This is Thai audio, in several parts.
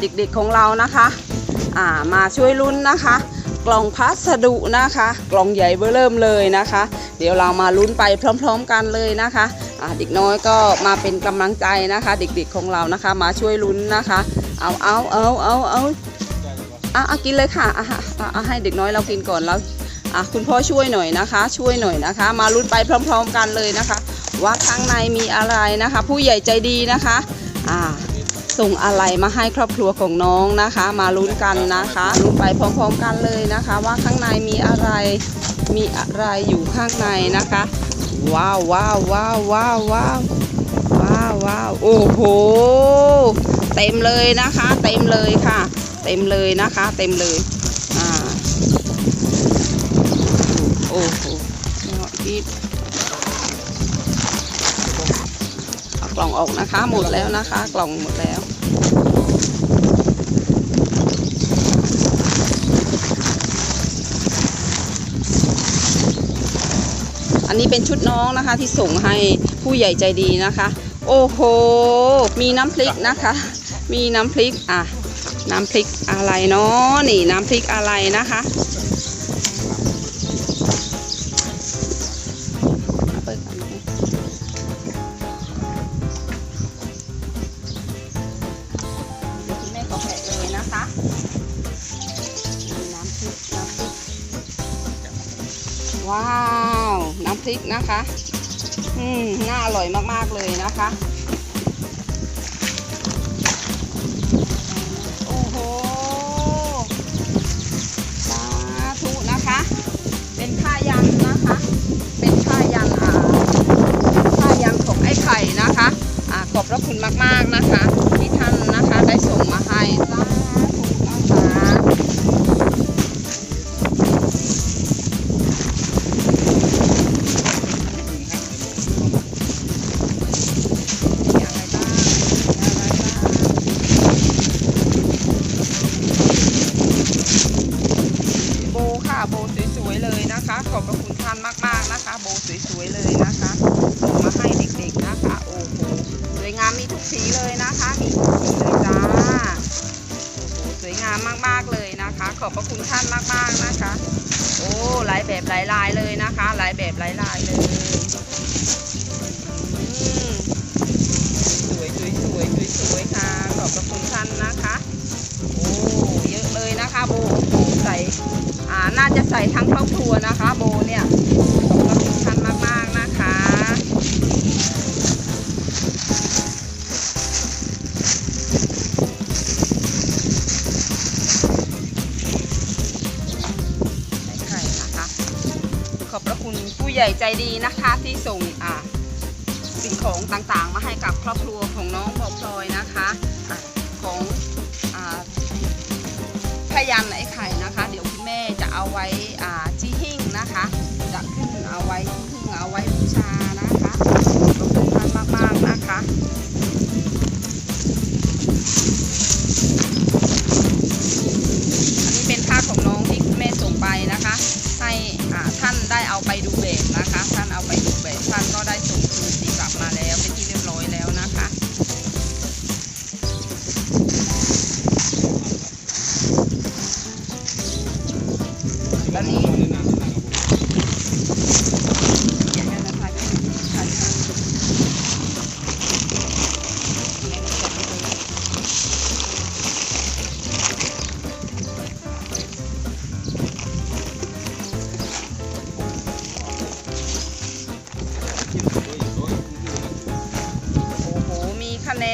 เด็กๆของเรานะคะอ่ามาช่วยลุ้นนะคะ กล่องพัสดุนะคะ กล่องใหญ่เบ้อเริ่มเลยนะคะ เดี๋ยวเรามาลุ้นไปพร้อม ๆ กันเลยนะคะอ่าเด็กน้อยก็มาเป็นกำลังใจนะคะ เด็กๆของเรานะคะ มาช่วยลุ้นนะคะ เอาเอาเอาเอาเอาอะเอากินเลยค่ะอะอะอะอะให้เด็กน้อยเรากินก่อนแล้วอะคุณพ่อช่วยหน่อยนะคะ ช่วยหน่อยนะคะ มาลุ้นไปพร้อม ๆ กันเลยนะคะ ว่าข้างในมีอะไรนะคะ ผู้ใหญ่ใจดีนะคะ อ่า ส่งอะไรมาให้ครอบครัวของน้องนะคะ มาลุ้นกันนะคะลุ้นไปพร้อมๆกันเลยนะคะ ว่าข้างในมีอะไรมีอะไรอยู่ข้างในนะคะ ว้าวว้าวว้าวว้าวว้าวว้าวว้าวโอ้โหเต็มเลยนะคะ เต็มเลยค่ะ เต็มเลยนะคะ เต็มเลยอ่าโอ้โห กล่องออกนะคะ หมดแล้วนะคะ กล่องหมดแล้วอันนี้เป็นชุดน้องนะคะที่ส่งให้ผู้ใหญ่ใจดีนะคะ โอ้โห มีน้ำพริกนะคะ มีน้ำพริกอะ น้ำพริกอะไรเนาะนี่น้ำพริกอะไรนะคะ พริกนะคะ อืมน่าอร่อยมากๆเลยนะคะ พระคุณท่านมากๆนะคะ โอ้หลายแบบหลายลายเลยนะคะหลายแบบหลายลายเลยสวยสวยสวยสวยสวยค่ะ ขอบพระคุณท่านนะคะ โอ้เยอะเลยนะคะโบใส่อ่าน่าจะใส่ทั้งครอบครัวนะ คุณผู้ใหญ่ใจดีนะคะที่ส่งสิ่งของต่างๆ มาให้กับครอบครัวของน้องบอพลอยนะคะ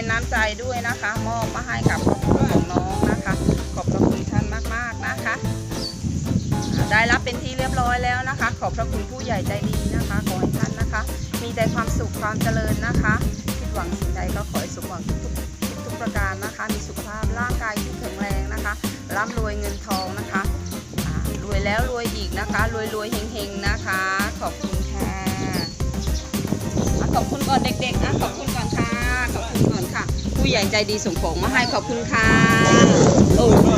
นนน้ำใจด้วยนะคะ มอบมาให้กับครอบครัวของน้องนะคะ ขอบพระคุณท่านมากๆนะคะ ได้รับเป็นที่เรียบร้อยแล้วนะคะ ขอบพระคุณผู้ใหญ่ใจดีนะคะขอให้ท่านนะคะ มีแต่ความสุขความเจริญนะคะคิดหวังสิ่งใดก็ขอให้สมหวังทุกๆทุกประการนะคะ มีสุขภาพร่างกายที่แข็งแรงนะคะร่ำรวยเงินทองนะคะรวยแล้วรวยอีกนะคะ รวยรวยๆเฮงๆนะคะ ขอบคุณค่ะอะขอบคุณก่อนเด็กๆนะขอบคุณก่อนค่ะ ขอบคุณก่อนค่ะ ผู้ใหญ่ใจดีส่งของมาให้ขอบคุณค่ะโอ้โห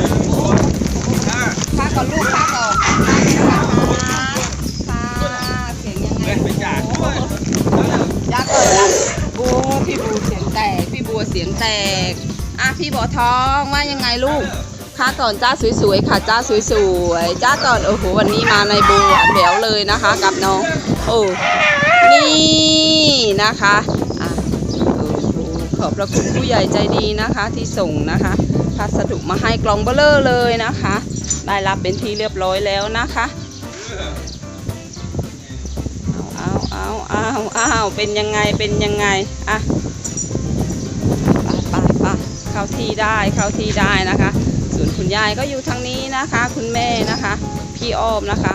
ผ้าก่อนลูกผ้าก่อนผ้าก่อนนะคะผ้าเสียงยังไงโอ้ยากก่อนละโอ้พี่บัวเสียงแตก พี่บัวเสียงแตกอะพี่บ่อทองว่ายังไงลูกค่ะก่อนจ้าสวยๆค่ะจ้าสวยๆจ้าก่อนโอ้โหวันนี้มาในบหวแหววเลยนะคะ กับน้องโอ้นี่นะคะ อบพระคุณผู้ใหญ่ใจดีนะคะ ที่ส่งนะคะพัสดุมาให้กล่องเบลเลอร์เลยนะคะ ได้รับเป็นที่เรียบร้อยแล้วนะคะเอาเอาเอาเอาเอาเป็นยังไงเป็นยังไงอะปไปไปเข้าที่ได้เข้าที่ได้นะคะ ส่วนคุณยายก็อยู่ทางนี้นะคะ คุณแม่นะคะ พี่อ้อมนะคะ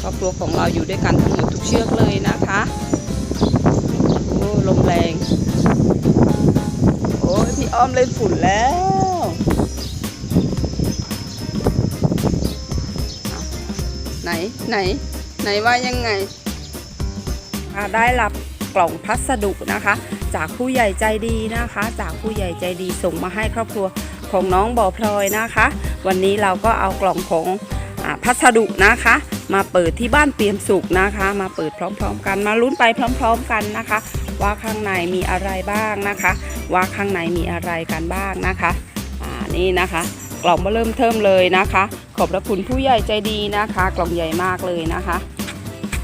ครอบครัวของเราอยู่ด้วยกันทั้งหมดทุกเชือกเลยนะคะโอ้ลมแรง อ้ยพี่อ้อมเล่นฝุ่นแล้วเอาไหนไหน ไหนว่ายังไงอ่าได้รับกล่องพัสดุนะคะ จากผู้ใหญ่ใจดีนะคะ จากผู้ใหญ่ใจดีส่งมาให้ครอบครัวของน้องบ่อพลอยนะคะ วันนี้เราก็เอากล่องของอาพัสดุนะคะ มาเปิดที่บ้านเปี่ยมสุขนะคะ มาเปิดพร้อม ๆ กันมาลุ้นไปพร้อม ๆ กันนะคะ ว่าข้างในมีอะไรบ้างนะคะ ว่าข้างในมีอะไรกันบ้างนะคะอ่านี่นะคะ กล่องมาเริ่มเทิมเลยนะคะ ขอบพระคุณผู้ใหญ่ใจดีนะคะ กล่องใหญ่มากเลยนะคะ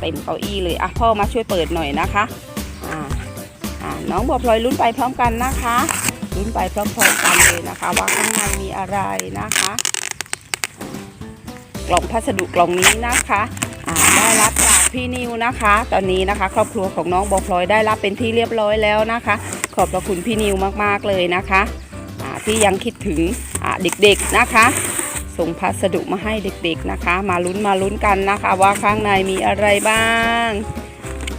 เต็มเก้าอี้เลยอะพ่อมาช่วยเปิดหน่อยนะคะอ่าอ่าน้องบัวพลอยลุ้นไปพร้อมกันนะคะลุ้นไปพร้อมๆกันเลยนะคะ ว่าข้างในมีอะไรนะคะ กล่องพัสดุกล่องนี้นะคะอ่าได้รับจาก พี่นิวนะคะ ตอนนี้นะคะ ครอบครัวของน้องบัวพลอยได้รับเป็นที่เรียบร้อยแล้วนะคะ ขอบพระคุณพี่นิวมากๆเลยนะคะที่ยังคิดถึงเด็กๆนะคะ ส่งพัสดุมาให้เด็กๆนะคะ มาลุ้นมาลุ้นกันนะคะ ว่าข้างในมีอะไรบ้าง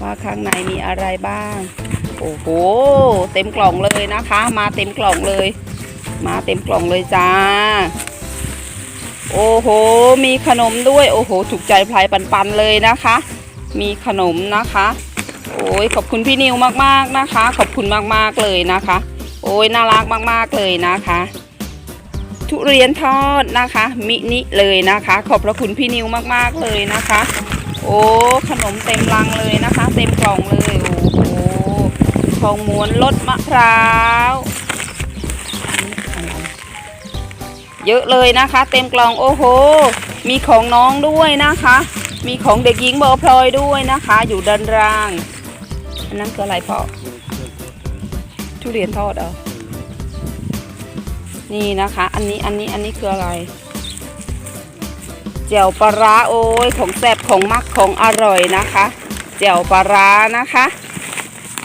ว่าข้างในมีอะไรบ้างโอ้โหเต็มกล่องเลยนะคะ มาเต็มกล่องเลย มาเต็มกล่องเลยจ้าโอ้โห มีขนมด้วย โอ้โห ถูกใจพลายปันๆเลยนะคะ มีขนมนะคะ โอ้ยขอบคุณพี่นิวมากๆนะคะ ขอบคุณมากๆเลยนะคะ โอ้ยน่ารักมากๆเลยนะคะ ทุเรียนทอดนะคะ มินิเลยนะคะ ขอบพระคุณพี่นิวมากๆเลยนะคะ โอ้ขนมเต็มลังเลยนะคะ เต็มกล่องเลยโอ้โหทองม้วนรสมะพร้าวเยอะเลยนะคะ เต็มกล่องโอ้โห มีของน้องด้วยนะคะ มีของเด็กหญิงเบอร์พลอยด้วยนะคะ อยู่ด้านล่าง อันนั้นคืออะไรพ่อทุเรียนทอดเหรอนี่นะคะ อันนี้อันนี้อันนี้คืออะไรเจียวปลาร้าโอ้ยของแซ่บของมักของอร่อยนะคะเจียวปลาร้านะคะ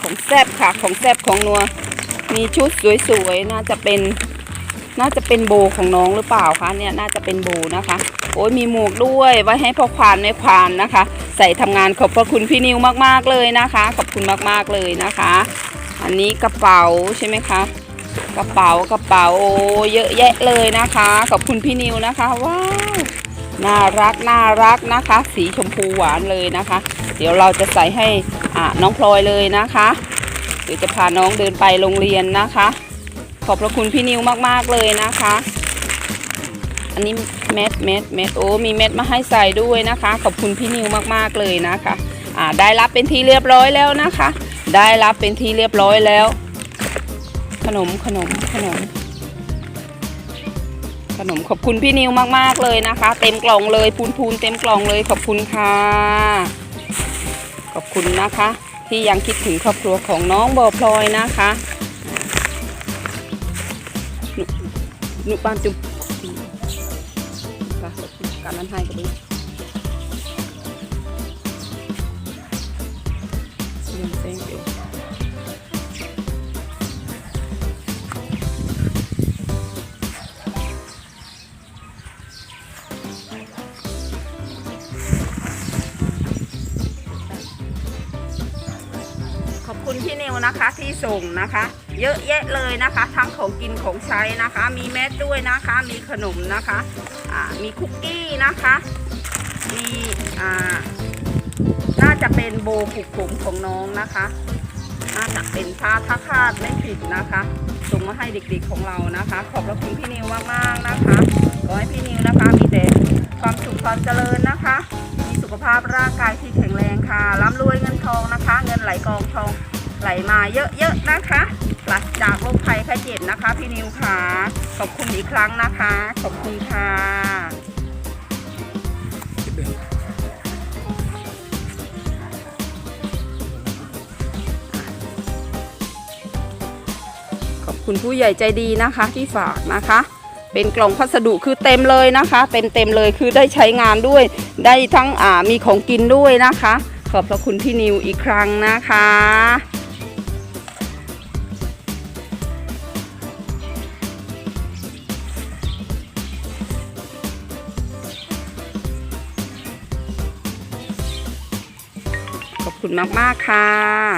ของแซบค่ะ ของแซบของนัว มีชุดสวยๆน่าจะเป็น น่าจะเป็นโบของน้องหรือเปล่าคะเนี่ยน่า เป็นโบนะคะ โอ้ยมีหมวกด้วยไว้ให้พ่อควานแม่ควานนะคะ ใส่ทำงานขอบพระคุณพี่นิวมากๆเลยนะคะ ขอบคุณมากๆเลยนะคะ อันนี้กระเป๋าใช่ไหมคะกระเป๋ากระเป๋าโอ้เยอะแยะเลยนะคะ ขอบคุณพี่นิวนะคะว้าวน่ารักน่ารักนะคะ สีชมพูหวานเลยนะคะ เดี๋ยวเราจะใส่ให้อ่าน้องพลอยเลยนะคะเดี๋ยวจะพาน้องเดินไปโรงเรียนนะคะ ขอบพระคุณพี่นิวมากๆเลยนะคะ อันนี้เม็ดเม็ดเม็ดโอ้มีเม็ดมาให้ใส่ด้วยนะคะ ขอบคุณพี่นิวมากๆเลยนะคะอ่าได้รับเป็นที่เรียบร้อยแล้วนะคะ ได้รับเป็นที่เรียบร้อยแล้ว ขนมขนมขนม ขนมขอบคุณพี่นิวมากๆเลยนะคะ เต็มกล่องเลยพูนพูนเต็มกล่องเลยขอบคุณค่ะ ขอบคุณนะคะ ที่ยังคิดถึงครอบครัวของน้องบอพลอยนะคะหนุหนุปานจุ๊บ การนั้นให้กันดีเรื่องเส้นเดียวขอบคุณพี่นิวนะคะที่ส่งนะคะ เยอะแยะเลยนะคะ ทั้งของกินของใช้นะคะ มีแมสด้วยนะคะ มีขนมนะคะอ่ามีคุกกี้นะคะ มีอ่าน่าจะเป็นโบผูกผมของน้องนะคะ น่าจะเป็นผ้าทักคาดไม่ผิดนะคะ ส่งมาให้เด็กๆของเรานะคะ ขอบพระคุณพี่นิวมากๆนะคะขอให้พี่นิวนะคะมีแต่ความสุขความเจริญนะคะ มีสุขภาพร่างกายที่แข็งแรงค่ะร่ำรวยเงินทองนะคะ เงินไหลกองทองไหลมาเยอะๆนะคะ ปราศจากโรคภัยไข้เจ็บนะคะ พี่นิวค่ะ ขอบคุณอีกครั้งนะคะ ขอบคุณค่ะขอบคุณผู้ใหญ่ใจดีนะคะที่ฝากนะคะ เป็นกล่องพัสดุคือเต็มเลยนะคะเต็มเต็มเลยคือได้ใช้งานด้วย ได้ทั้งมีของกินด้วยนะคะ ขอบพระคุณพี่นิวอีกครั้งนะคะ มากๆค่ะ